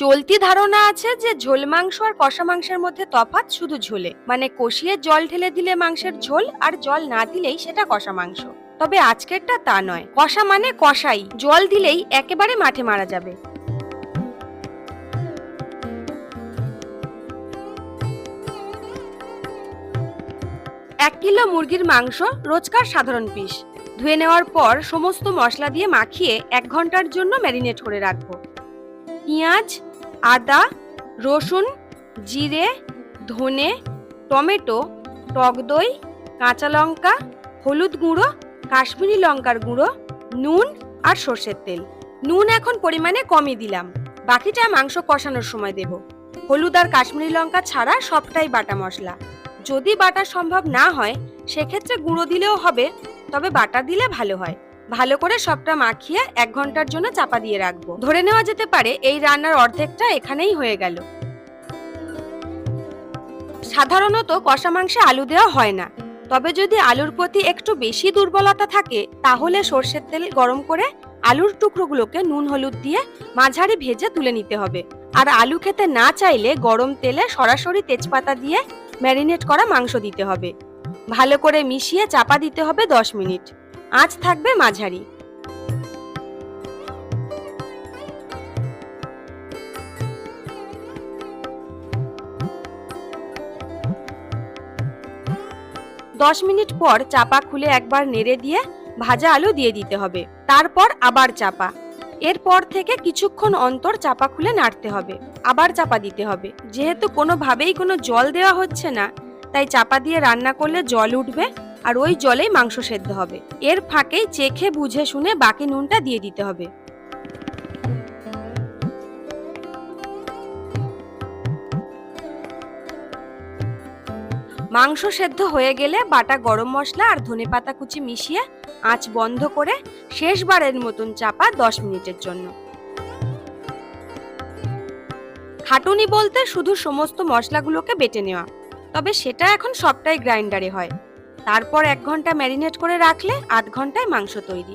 চলতি ধারণা আছে যে ঝোল মাংস আর কষা মাংসের মধ্যে তফাৎ শুধু ঝোলে মানে কষিয়ে জল ঢেলে দিলে মাংসের ঝোল আর জল না দিলেই সেটা কষা মাংস। তবে আজকেরটা তা নয়। কষা মানে কষাই, জল দিলেই একেবারে মাঠে মারা যাবে। এক কিলো মুরগির মাংস রোজকার সাধারণ পিস। ধুয়ে নেওয়ার পর সমস্ত মশলা দিয়ে মাখিয়ে এক ঘণ্টার জন্য ম্যারিনেট করে রাখব। পেঁয়াজ, আদা, রসুন, জিরে, ধনে, টমেটো, টক দই, কাঁচা লঙ্কা, হলুদ গুঁড়ো, কাশ্মীরি লঙ্কার গুঁড়ো, নুন আর সর্ষের তেল। নুন এখন পরিমাণে কমই দিলাম। বাকিটা মাংস কষানোর সময় দেব। হলুদ আর কাশ্মীরি লঙ্কা ছাড়া সবটাই বাটা মশলা। যদি বাটা সম্ভব না হয়, সেক্ষেত্রে গুঁড়ো দিলেও হবে, তবে বাটা দিলে ভালো হয়। ভালো করে সবটা মাখিয়ে এক ঘণ্টার জন্য চাপা দিয়ে রাখব। ধরে নেওয়া যেতে পারে এই রান্নার অর্ধেকটা এখানেই হয়ে গেল। সাধারণত কষা মাংসে আলু দেওয়া হয় না। তবে যদি আলুর প্রতি একটু বেশি দুর্বলতা থাকে, তাহলে সর্ষের তেল গরম করে আলুর টুকরোগুলোকে নুন, হলুদ দিয়ে মাঝারি ভেজে তুলে নিতে হবে। আর আলু খেতে না চাইলে গরম তেলে সরাসরি তেজপাতা দিয়ে ম্যারিনেট করা মাংস দিতে হবে। ভালো করে মিশিয়ে চাপা দিতে হবে দশ মিনিট। আঁচ থাকবে মাঝারি। দশ মিনিট পর চাপা খুলে একবার নেড়ে দিয়ে ভাজা আলু দিয়ে দিতে হবে। তারপর আবার চাপা। এরপর থেকে কিছুক্ষণ অন্তর চাপা খুলে নাড়তে হবে। আবার চাপা দিতে হবে। যেহেতু কোনোভাবেই কোনো জল দেওয়া হচ্ছে না, তাই চাপা দিয়ে রান্না করলে জল উঠবে। আর ওই জলেই মাংস সেদ্ধ হবে। এর ফাঁকেই চেখে বুঝে শুনে বাকি নুনটা দিয়ে দিতে হবে। মাংস সেদ্ধ হয়ে গেলে বাটা গরম মশলা আর ধনেপাতা কুচি মিশিয়ে আঁচ বন্ধ করে শেষবারের মতন চাপা দশ মিনিটের জন্য। খাটুনি বলতে শুধু সমস্ত মশলাগুলোকে বেটে নেওয়া, তবে সেটা এখন সবটাই গ্রাইন্ডারে হয়। তারপর এক ঘণ্টা ম্যারিনেট করে রাখলে আধ ঘন্টায় মাংস তৈরি।